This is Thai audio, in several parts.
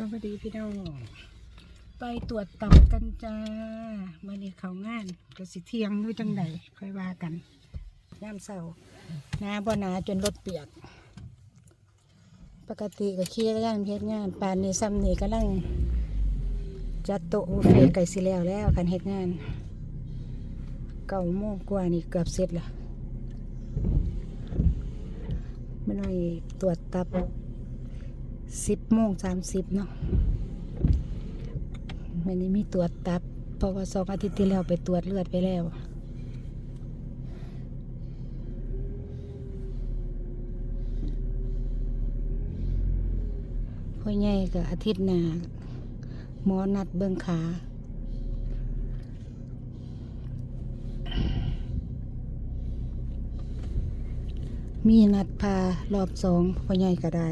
สวัสดีพี่น้องไปตรวจตับกันจ้ามื่อนี้เขางานก็สิเทียงด้วยจังใดค่อยว่ากันย่ามเศร้านาบ่หนาจนรถเปียก ปกติก็ขี่ย่านเพชรงานป่านนี้ซ้ำนี่กำลังจัดโต๊ะบุฟเฟ่ไก่สิแล้วแล้วกันเฮ็ดงานเก้าโมงกว่านี่เกือบเสร็จและไม่น้อยตรวจตับ สิบโมงสามสิบเนาะวันนี้มีตรวจตับ เพราะว่าสองอาทิตย์ที่แล้วไปตรวจเลือดไปแล้ว พ่อใหญ่กับอาทิตย์หน้าหมอนัดเบิ่งขามีนัดพารอบสองพ่อใหญ่ก็ได้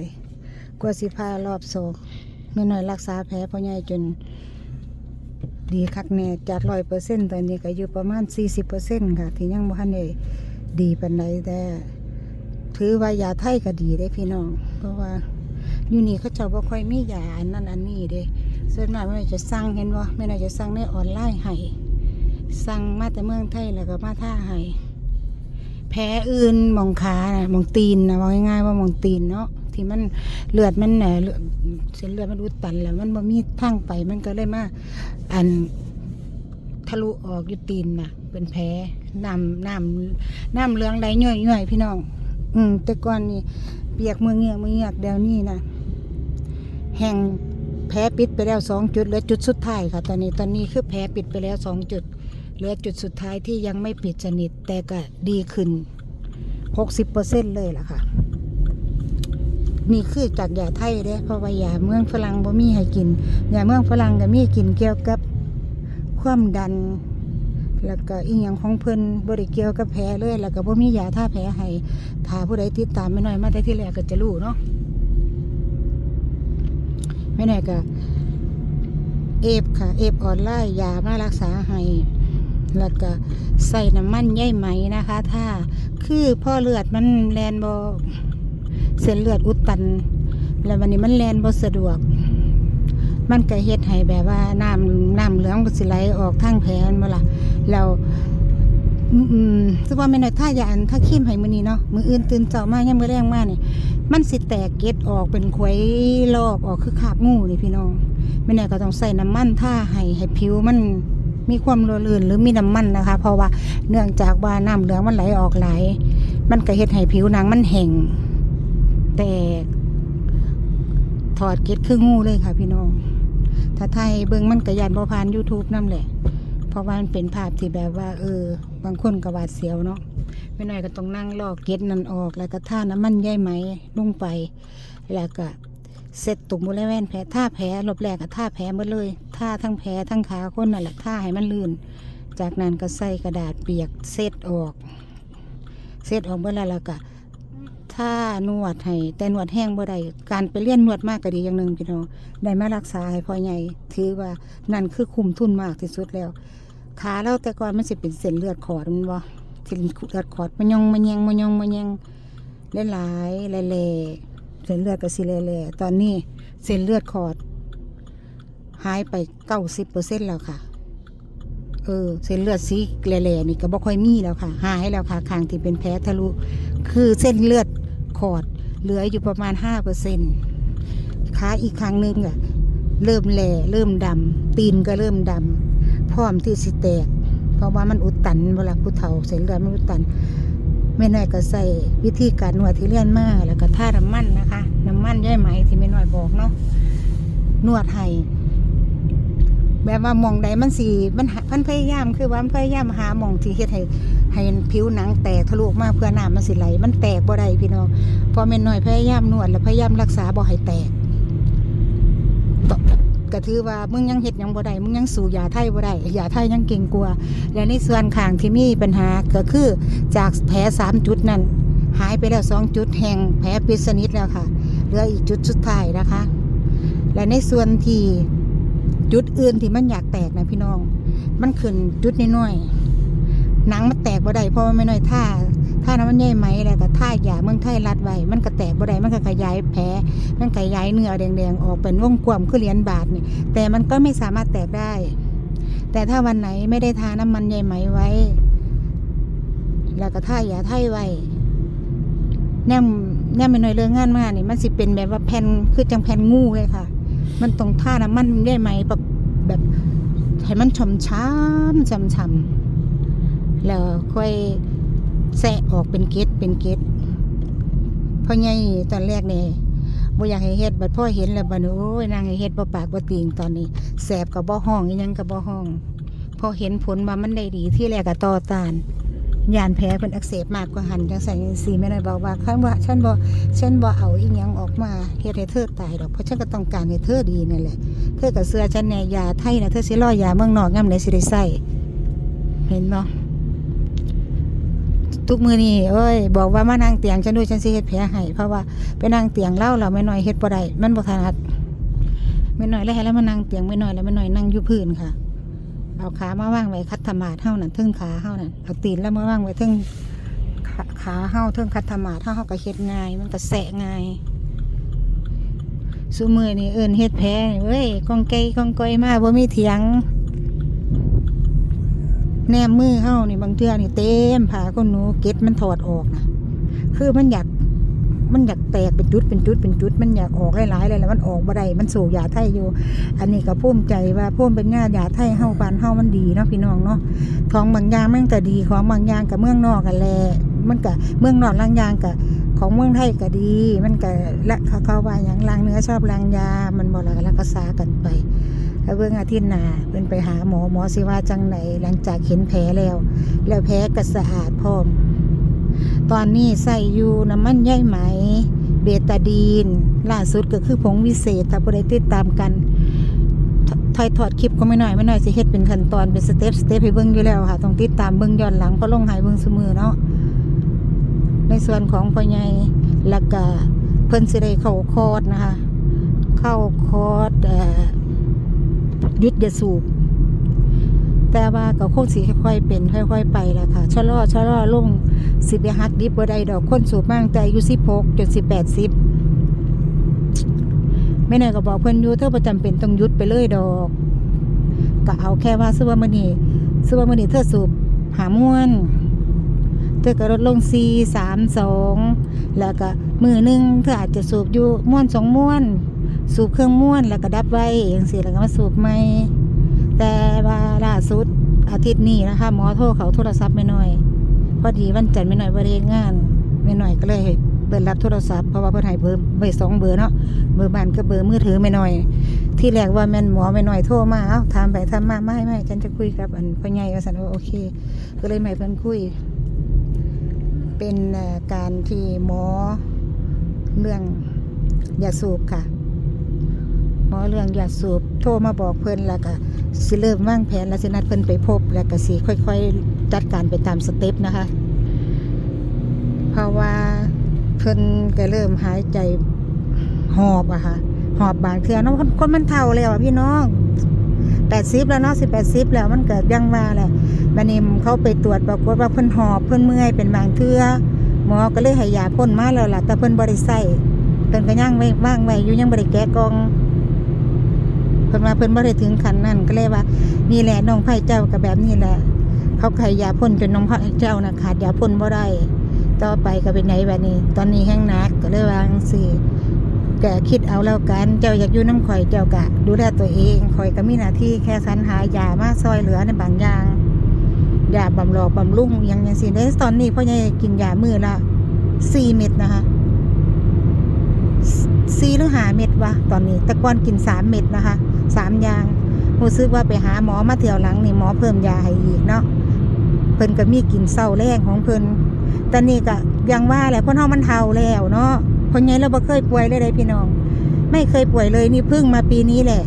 กว่าสิพารอบสองไม่น้อยรักษาแผลพ่อใหญ่จน ดีคักแน่จากร้อยเปอร์เซ็นต์ตอนนี้ก็อยู่ประมาณสี่สิบเปอร์เซ็นต์ค่ะ ที่ยังบ่ทันได้ดีปานใดแต่ถือว่ายาไทยก็ดีได้พี่น้อง เพราะว่าอยู่นี่เขาเจ้าบ่ค่อยมียาอันนั้นอันนี้เด้ส่วนมากไม่น้จะสั่งเห็นบ่ไม่น้จะสั่งในออนไลน์ให้สั่งมาแต่เมืองไทยแล้วก็มาท่าให้แผลอื่นมองขาน่ะมองตีนนะว่าง่ายๆว่ามองตีนเนาะ ที่มันเลือดมันเลือดเส้นเลือดมันอุดตันแล้ว มันบ่มีทางไปมันก็เลยมาอันทะลุออกอยู่ตีนน่ะ เป็นแผลน้ำน้ำน้ำเหลืองไหลย่อยย่อยพี่น้อง อืม แต่ก่อนนี่เปียกมือเงียกมือเงียกเดี๋ยวนี้นะแห้งแผลปิดไปแล้วสองจุดเหลือจุดสุดท้ายค่ะ ตอนนี้ตอนนี้คือแผลปิดไปแล้วสองจุดเหลือจุดสุดท้ายที่ยังไม่ปิดสนิทแต่ก็ดีขึ้นหกสิบเปอร์เซ็นเลยล่ะค่ะ นี่คือจากยาไทยเด้เพราะว่ายาเมืองฝรั่งบ่มีให้กินยาเมืองฝรั่งก็มีกินเกี่ยวกับความดัน แล้วก็อีหยังของเพิ่นบ่ได้เกี่ยวกับแผลเลย แล้วก็บ่มียาท่าแผลให้ถ้าผู้ใดติดตามไม่น้อยมาแต่ที่แรกก็จะรู้เนาะไม่น้อยก็เอฟค่ะ เอฟออนไลน์ยามารักษาให้แล้วก็ใส่น้ำมันใยไหมนะคะ ถ้าคือพ่อเลือดมันแลนบ่ เส้นเลือดอุดตัน แล้ววันนี้มันแลนบ่สะดวก มันก็เฮ็ดให้แบบว่าน้ำน้ำเหลืองก็สิไหลออกทางแผลนั่นบ่ล่ะแล้วอืมซึ่งว่าไม่น้อยถ้ายาอันถ้าขี้มให้มือนี้เนาะมืออื่นตื่นเช้ามายามมื้อแรงมากนี่มันสิแตกเก็ดออกเป็นขวยลอกออกคือคาบงูนี่พี่น้องไม่แน่ก็ต้องใส่น้ำมันท่าให้ให้ผิวมันมีความรลื่นหรือมีน้ำมันนะคะ เพราะว่าเนื่องจากว่าน้ำเหลืองมันไหลออกไหล มันก็เฮ็ดให้ผิวหนังมันแห้ง แตก ถอดเก็ดคืองูเลยค่ะพี่น้อง ถ้าไทยเบิ้งมันกระยานบอพาน YouTube นั่นแหละ เพราะว่ามันเป็นภาพที่แบบว่า เออ บางคนก็หวาดเสียวเนาะไม่น้อยก็ต้องนั่งลอกเก็ดนั่นออก แล้วก็ท่าน้ำมันใยไหมลงไป แล้วก็เสร็จตุ่มบริเวณแผลท่าแผลรอบแรกก็ท่าแผลหมดเลยท่าทั้งแผลทั้งขาคนนั่นแหละท่าให้มันลื่น จากนั้นก็ใส่กระดาษเปียกเซตออกเซตออกเมื่อไรแล้วก็ ถ้านวดให้แต่นวดแห้งบ่ได้การไปเรียนนวดมากก็ดีอย่างหนึ่งพี่น้องได้มารักษาให้พ่อใหญ่ถือว่านั่นคือคุ้มทุนมากที่สุดแล้วขาเราแต่ก่อนมันสิเป็นเส้นเลือดขอดมันบ่เส้นเลือดขอดมันยองมันแยงมันยองมันแยงหลายๆแหล่ๆเส้นเลือดก็สิแหล่ๆตอนนี้เส้นเลือดขอดหายไปเก้าสิบเปอร์เซ็นต์แล้วค่ะเออเส้นเลือดสีแหล่ๆนี่ก็บ่ค่อยมีแล้วค่ะ หายแล้วค่ะคางที่เป็นแผลทะลุ คือเส้นเลือด ขอดเหลืออยู่ประมาณห้าเปอร์เซ็นขาอีกครั้งหนึ่งอะเริ่มแหล่เริ่มดำ ตีนก็เริ่มดำ พร้อมที่สิแตก เพราะว่ามันอุดตันเวลาผู้เฒ่าเส้นเลือดมันอุดตันไม่น้อยก็ใส่วิธีการนวดที่เลี่ยนมาก แล้วก็ท่าน้ำมันนะคะ น้ำมันย่อยไหมที่ไม่น้อยบอกเนาะนวดให้แบบว่ามองใดมันสีมันหามันพยายามคือว่ามันพยายามหาหมองที่เฮ็ดให้ ให้ผิวหนังแตกทะลุออกมาเพื่อน้ำมันสิไหล มันแตกบ่ได้พี่น้องพอแม่นน้อยพยายามนวดแล้วพยายามรักษาบ่ให้แตกก็ถือว่ามึงยังเฮ็ดยังบ่ได้มึงยังสู่ยาไทยบ่ได้ยาไทยยังเก่งกว่าและในส่วนข้างที่มีปัญหาก็คือจากแผลสามจุดนั้น หายไปแล้วสองจุดแห่งแผลปิดสนิทแล้วค่ะเหลืออีกจุดสุดท้ายนะคะ และในส่วนที่จุดอื่นที่มันอยากแตกนะพี่น้อง มันขึ้นจุดน้อยๆ หนังมันแตกบ่ได้เพราะว่าไม่น้อยท่าถ้าน้ำมันใหญ่ไหมแล้วก็ท่ายาเมืองไทยรัดไว้มันก็แตกบ่ได้มันก็ขยายแผลมันขยายเนื้อแดงๆออกเป็นวงกลมคือเหรียญบาทนี่แต่มันก็ไม่สามารถแตกได้ แต่ถ้าวันไหนไม่ได้ทาน้ำมันใยไหมไว้ แล้วก็ท่ายาไทยไว้แนมแนมไปหน่อยเรื่องงานมากนี่มันสิเป็นแบบว่าแผ่นคือจังแผ่นงูเลยค่ะ มันตรงท่าน้ำมันใยไหมแบบแบบให้มันชมช้ำช้ำช้ำ แล้วค่อยแสะออกเป็นเกล็ดเป็นเกล็ดเพราะไงตอนแรกเนี่ยบ่อยากให้เฮ็ดบัดพ่อเห็นแล้วบัดนี้โอ้ยนางให้เฮ็ดบ่ปากบ่ติงตอนนี้แสบกับบ่ห้องอีหยังกับบ่ห้องพอเห็นผลว่ามันได้ดีที่แรกก็ต่อต้านยานแผลเพิ่นอักเสบมากกว่าหันจังซั่นจังซี่แม่นายบอกว่าคันว่าฉันบ่ฉันบ่เอาอีหยังออกมาเฮ็ดให้เธอตายดอกเพราะฉันก็ต้องการให้เธอดีนั่นแหละเธอก็เชื่อฉันแน่ยาไทยนะเธอสิรอยาเมืองนอกยามใดสิได้ใช้เห็นบ่ ทุกมือนี่เอ้ยบอกว่ามานั่งเตียงฉันด้วยฉันสิเฮ็ดแผลให้เพราะว่าไปนั่งเตียงเล่าเราไม่น้อยเฮ็ดบ่ได้มันบ่ถนัดไม่น้อยแล้วแล้วมานั่งเตียงไม่น้อยแล้วไม่น้อยนั่งอยู่พื้นค่ะ เอาขามาว่างไว้คัดธรรมาดเฮานั่นเทึงขาเฮานั่นเอาตีนแล้วมาว่างไว้เทึงขาขาเฮาเทึงคัดธรรมาดเฮาเฮาก็เฮ็ดง่าย มันก็แสะง่ายซุมือนี่เอิ้นเฮ็ดแพ้เว้ยกองไกกองก้อยมาบ่มีเถียง แนมมือเฮานี่บางเทื่อนี่เต็มผาก็หนูเก็ดมันถอดออกนะคือมันอยากมันอยากแตกเป็นจุดเป็นจุดเป็นจุด มันอยากออกหลายๆเลยแล้วมันออกบ่ได้มันสู่ยาไทยอยู่ อันนี้ก็ภูมิใจว่าภูมิเป็นงายาไทยเฮาบ้านเฮามันดีเนาะพี่น้องเนาะของบางอย่างมันก็ดีของบางอย่างกับเมืองนอกกันแลมันก็เมืองนอกลางยางกับของเมืองไทยก็ดี มันก็ละเขาเขาว่าอย่างลางเนื้อชอบลางยา มันบ่ละก็รักษากันไป แล้วเบิ่งอาทิตย์หน้าเพิ่นไปหาหมอหมอสิว่าจังไหนหลังจากเห็นแผลแล้ว แล้วแผลก็สะอาดพร้อม ตอนนี้ใส่อยู่น้ำมันใยไหม เบตาดีน ล่าสุดก็คือผงวิเศษถ้าผู้ใดติดตามกันถอยถอดคลิปก็ไม่น้อยไม่น้อยสิเฮ็ดเป็นขั้นตอนเป็นสเต็ปสเต็ปให้เบิ่งอยู่แล้วค่ะต้องติดตามเบิ่งย้อนหลังเพราะลงหายเบิ่งซุมือเนาะในส่วนของพ่อใหญ่แล้วก็เพิ่นสิได้เข้าคอร์สนะคะ เข้าคอร์ส เอ่อยุดยาสูบแต่ว่าก็คงสิค่อยๆเป็น ค่อย ๆ ไปละค่ะชะลอชะลอลงสิไปหักดิบบ่ได้ดอกคนสูบมากแต่อายุ16จนสิ80ไม่แน่ก็บอกเพิ่นอยู่เธอบ่จำเป็นต้องยุดไปเลยดอกก็เอาแค่ว่าซื้อว่ามื้อนี้ซื้อว่ามื้อนี้เธอสูบหาม่วนเธอก็ลดลง4 3 2แล้วก็มือหนึ่งเธออาจจะสูบอยู่ม่วนสองม่วน สูบเครื่องม่วนแล้วก็ดับไว้จังซี่แล้วก็มาสูบใหม่แต่ว่าล่าสุดอาทิตย์นี้นะคะหมอโทรเขาโทรศัพท์ไม่น้อย พอดีวันจันทร์ไม่น้อยบริเวงานไม่น้อยก็เลยเปิดรับโทรศัพท์เพราะว่าเพิ่อนให้เบอร์เบอร์สองเบอร์เนาะเบอร์บ้านก็เบอร์มือถือไม่น้อย ที่แรกว่าแม่นหมอไม่น้อยโทรมาเอ้าถามไปถามมาไม่ไม่ฉันจะคุยกับอันพ่อใหญ่ว่าสันว่าโอเค ก็เลยไม่เพิ่นคุย เป็นการที่หมอเรื่องยาสูบค่ะ อเรื่องยาสูบโทรมาบอกเพิ่นแล้วก็สิเริ่มวางแผนแล้วสินัดเพิ่นไปพบแล้วก็สิค่อย ๆ จัดการไปตามสเต็ปนะคะ เพราะว่าเพิ่นก็เริ่มหายใจหอบอะค่ะหอบบางเทื่อนาะคนคนมันเฒ่าแล้วอะพี่น้องแปดสิบแล้วเนาะสิบแปดสิบแล้วมันเกิดยังว่าแหละบันนี้เขาไปตรวจปรากฏว่าเพิ่นหอบเพิ่นเมื่อยเป็นบางเทื่อหมอก็เลยให้ยาพ่นมาแล้วล่ะแต่เพิ่นบ่ได้เพิ่นก็ยังไว้ว่างไว้อยู่ยังบ่ได้แกะกอง เพิ่นว่าเพิ่นบ่ได้ถึงขั้นนั้นก็เลยว่านี่แหละน้องไผ่เจ้าก็แบบนี้แหละ เขาขายยาพ่นจนน้องไผ่เจ้านะขาดยาพ่นบ่ได้ต่อไปก็เป็นไหนแบบนี้ ตอนนี้แห้งหนักก็เลยวาจั่งสิแกคิดเอาแล้วกัน เจ้าอยากอยู่น้ำข่อยเจ้ากะ ดูแลตัวเองข่อยก็มีหน้าที่แค่สรรหายามาซอยเหลือในบางอย่างยาบำรอกบำรุงอยังยังสิเดสตอนนี้พ่อใหญ่กินยามือละสี่เม็ดนะคะสี่หรือหาเม็ดวะตอนนี้ แต่ก่อนกินสามเม็ดนะคะ สามอย่างรู้สึกว่าไปหาหมอมาเที่ยวหลังนี่หมอเพิ่มยาให้อีกเนาะเพิ่นก็มีกินเศร้าแรงของเพิ่นแต่นี่ก็ยังว่าแหละคนเฮามันเฒ่าแล้วเนาะคนใหญ่เราบ่เคยป่วยเลยเลยพี่น้อง ไม่เคยป่วยเลยนี่เพิ่งมาปีนี้แหละ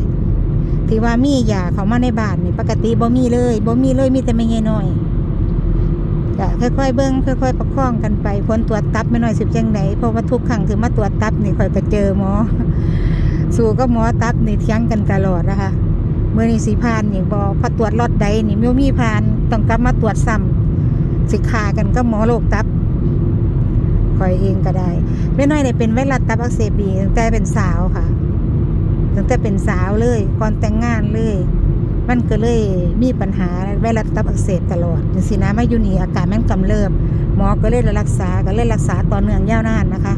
ที่ว่ามียาเขามาในบ้านนี่ปกติบ่มีเลยบ่มีเลยมีแต่ไม่ใหญ่น้อยก็ค่อยๆเบิ่งค่อยๆประคองกันไปผลตรวจตับไม่น้อยสิบจังไดเพราะว่าทุกครั้งที่มาตรวจตับนี่ค่อยก็เจอหมอ สู่ก็หมอตับนี่เถียงกันตลอดนะคะเมื่อนี้สิผ่านนี่บ่พอตรวจรอดใดนี่ไม่มีผ่านต้องกลับมาตรวจซ้ำสิคากันก็หมอโรคตับคอยเองก็ได้ไม่น้อยเนี่ยเป็นไวรัสตับอักเสบบีตั้งแต่เป็นสาวค่ะตั้งแต่เป็นสาวเลยก่อนแต่งงานเลย มันก็เลยมีปัญหาไวรัสตับอักเสบตลอดจังซี่นะมาอยู่นี่อาการมันกำเริบหมอก็เลยรักษาก็เลยรักษาต่อเนื่องยาวนานนะคะ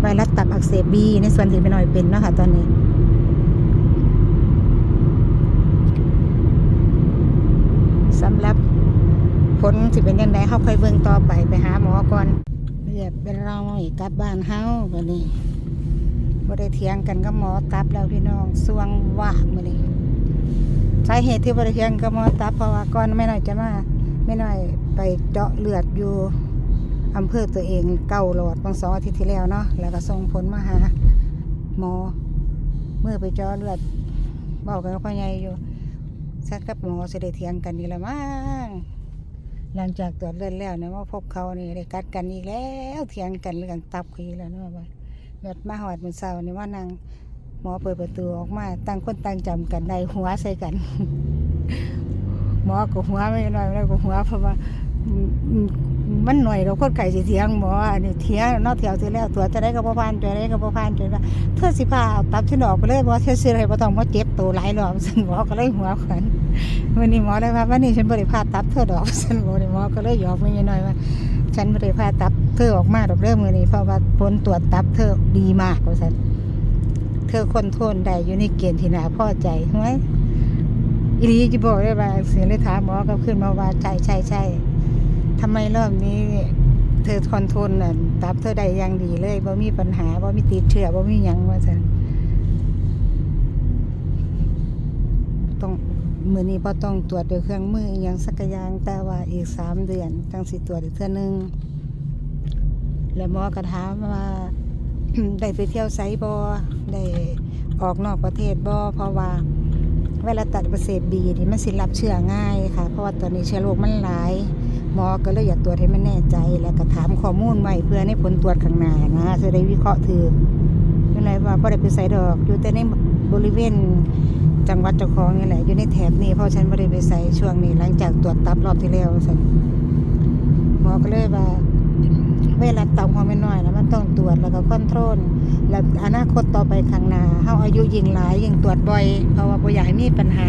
ไวรัสตับอักเสบบีในส่วนที่ไม่น้อยเป็นเนาะค่ะตอนนี้ สำหรับผลสิเป็นยังไงเฮาค่อยเบิ่งต่อไปไปหาหมอก่อนอย่าเป็นเราอีกกลับบ้านเฮาบัดนี้บ่ได้เถียงกันกับหมอตับแล้วพี่น้องสวงว่ามื้อนี้สาเหตุที่บ่ได้เถียงกับหมอตับเพราะว่าก่อนไม่น้อยจะมาไม่น้อยไปเจาะเลือดอยู่ อำเภอตัวเองเก้าหลอดบางสองอาทิตย์ที่แล้วเนาะแล้วก็ส่งผลมาหาหมอเมื่อไปเจาะเลือดบอกกันกับพ่อใหญ่อยู่ชักกับหมอจะได้เถียงกันนี่ละมั้งหลังจากตรวจเลือดแล้วเนี่ยว่าพบเขานี่ได้กัดกันอีกแล้วเถียงกันเรื่องตับอีแล้วเนาะว่าเลือดมาหอดมันเศร้านี่ว่านางหมอเปิดประตูออกมาต่างคนต่างจำกันได้หัวใส่กัน หมอก็หัวไม่น้อยแล้วก็หัวเพราะว่า มันหน่อยเราคนไก่สิเถียงหมออันนี้เถียงนอกเถียวที่แล้วตัวจะได้กับพ่อพานตัวได้กับพ่อพานจนว่าเธอสิพาตับฉันออกไปเลยเพราะเธอซื้ออะไรบ่ต้องมาเจ็บตัวหลายรอบฉันหมอก็เลยหัวขวัญวันนี้หมอเลยว่าวันนี้ฉันบริพาตับเธอดอกฉันบอกเลยหมอก็เลยหยอกไม่น้อยว่าฉันบริพาตับเธอออกมาดอกเริ่มมือนี้เพราะว่าผลตรวจตับเธอดีมากว่าฉันเธอคนทนได้อยู่ในเกณฑ์ที่น่าพอใจไหมอีลีจะบอกได้ว่าเสียเลยถามหมอก็ขึ้นมาว่าใช่ใช่ใช่ ทำไมรอบนี้ เธอคอนโทรลน่ะตับเธอได้อย่างดีเลยบ่มีปัญหาบ่มีติดเชื้อบ่มีหยังว่าฉันต้องมือนี้บ่ต้องตรวจด้วยเครื่องมืออหยังสักอย่างแต่ว่าอีกสามเดือนจังสิตรวจอีกเทื่อนึงแล้วหมอก็ถามว่าได้ไปเที่ยวไซบอได้ออกนอกประเทศบอเพราะว่าเวลาตัดประเสบบีนี่มันสิรับเชื้อง่ายค่ะ เพราะว่าตอนนี้เชื้อโรคมันหลาย หมอก็เลยอยากตรวจให้มันแน่ใจ แล้วก็ถามข้อมูลไว้เพื่อในผลตรวจข้างหน้านะจะได้วิเคราะห์ถือนั่นแหละว่าบ่ได้ไปใส่ดอกอยู่แต่ในบริเวณจังหวัดเจ้าของนี่แหละอยู่ในแถบนี้เพราะฉันไม่ได้ไปใส่ช่วงนี้ หลังจากตรวจตับรอบที่แล้วฉันหมอก็เลยว่าเวลาตับของไม่น้อยนะมันต้องตรวจแล้วก็คอนโทรลแล้วอนาคตต่อไปข้างหน้าเฮาอายุยิ่งหลายยิ่งตรวจบ่อย เพราะว่าบ่อยากให้มีปัญหา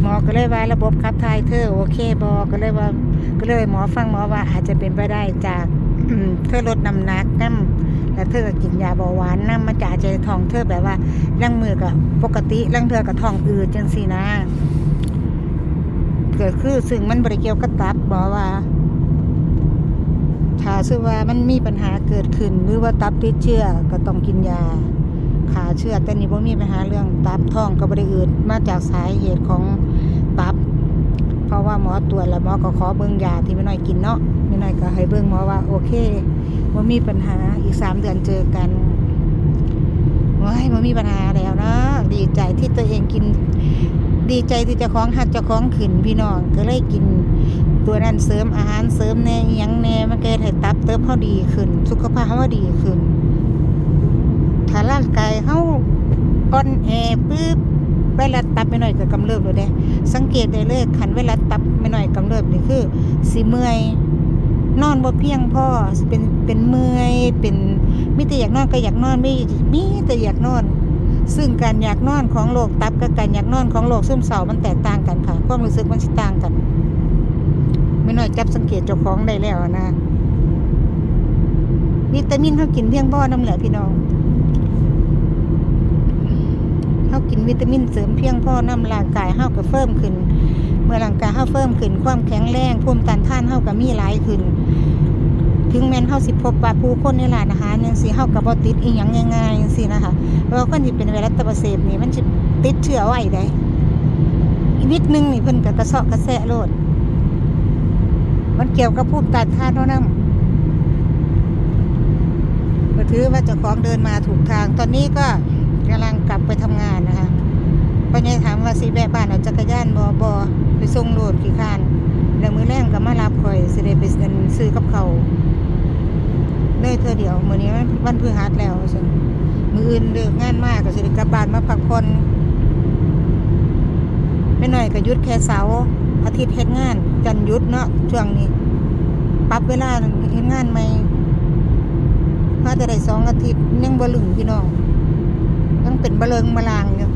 หมอก็เลยว่าระบบขับถ่ายเธอโอเคบอก็เลยว่า ก็เลยหมอฟังหมอว่าอาจจะเป็นไปได้จากเธอลดน้ำหนักน้ำแล้วเธอก็กินยาเบาหวานน้ำมาจ่าใจทองเธอแบบว่าร่างมือกับปกติร่างเธอกับทองอืดจังสีนะเกิดคือซึ่งมันบริเกี่ยวกับตับหมอว่าถ้าซึ่งว่ามันมีปัญหาเกิดขึ้นหรือว่าตับติดเชื้อก็ต้องกินยาขาเชื้อแต่นี่บ่มีปัญหาเรื่องตับท้องก็บริอืดมาจากสาเหตุของตับ เพราะว่าหมอตรวจแล้วหมอก็ขอเบิ่งยาที่ไม่น้อยกินเนาะไม่น้อยก็ให้เบิ่งหมอว่าโอเคว่ามีปัญหาอีกสามเดือนเจอกันว้ายว่ามีปัญหาแล้วเนาะดีใจที่ตัวเองกิน ดีใจที่จะคล้องหักเจะคล้องขึ้นพี่น้องก็เลยกินตัวนั้นเสริมอาหารเสริมแน่ยังแน่มันก็เฮ็ดให้ตับเติมเขาดีขึ้น สุขภาพเขาดีขึ้นถ้าร่างกายเขาอ่อนแอปึ๊บ เวลาตับไม่น้อยก็กำเริบเลยเด้สังเกตได้เลยขันเวลาตับไม่น้อยกำเริบนี่คือสิเมื่อยนอนบ่เพียงพอเป็นเป็นเมื่อยเป็นมีแต่อยากนอนก็อยากนอนไม่มีแต่อยากนอน ซึ่งการอยากนอนของโรคตับกับการอยากนอนของโรคซึมเศร้ามันแตกต่างกันค่ะ ความรู้สึกมันต่างกัน ไม่น้อยจับสังเกตเจ้าของได้แล้วนะวิตามินเขากินเพียงพอน้ำเหลือพี่น้องเขากิน วิตามินเสริมเพียงพอน้ำร่างกายเขาก็เพิ่มขึ้น เมื่อร่างกายเขาเพิ่มขึ้น ความแข็งแรงภูมิต้านทานเขาก็มีหลายขึ้น ถึงแม้นเขาสิพบว่าผู้คนในร้านอาหารยังสิเขาก็บ่ติดอีหยังง่ายๆจังซี่นะคะเพราะว่าคนที่เป็นไวรัสตับอักเสบนี่มันสิติดเชื้อไว้ได้อีกนิดนึงนี่เพิ่นก็กระเซาะกระแสะโลดมันเกี่ยวกับภูมิต้านทานเท่านั้นก็ถือว่าเจ้าของเดินมาถูกทาง ตอนนี้ก็กำลังกลับไปทำงานนะคะ พราะเนี่ยถามว่าสิแวะบ้านเอาจักรยานบอบอไปส่งโหลดกี่คันแล้วมือแรงก็มารับคอยสิได้ไปซื้อกับเขาเลยเธอเดียวมือนี้มันวันพฤหัสแล้วซั่นมืออื่นเลิกงานมากก็สิได้กลับบ้านมาพักผ่อนไม่หน้อยก็ยุดแค่เสาร์อาทิตย์เฮ็ดงาน จันยุดเนาะช่วงนี้ปรับเวลาเฮ็ดงานใหม่มาแต่ได้สองอาทิตย์ยังบ่ลึงพี่น้องยังเป็นบะเริงบะลางอยู่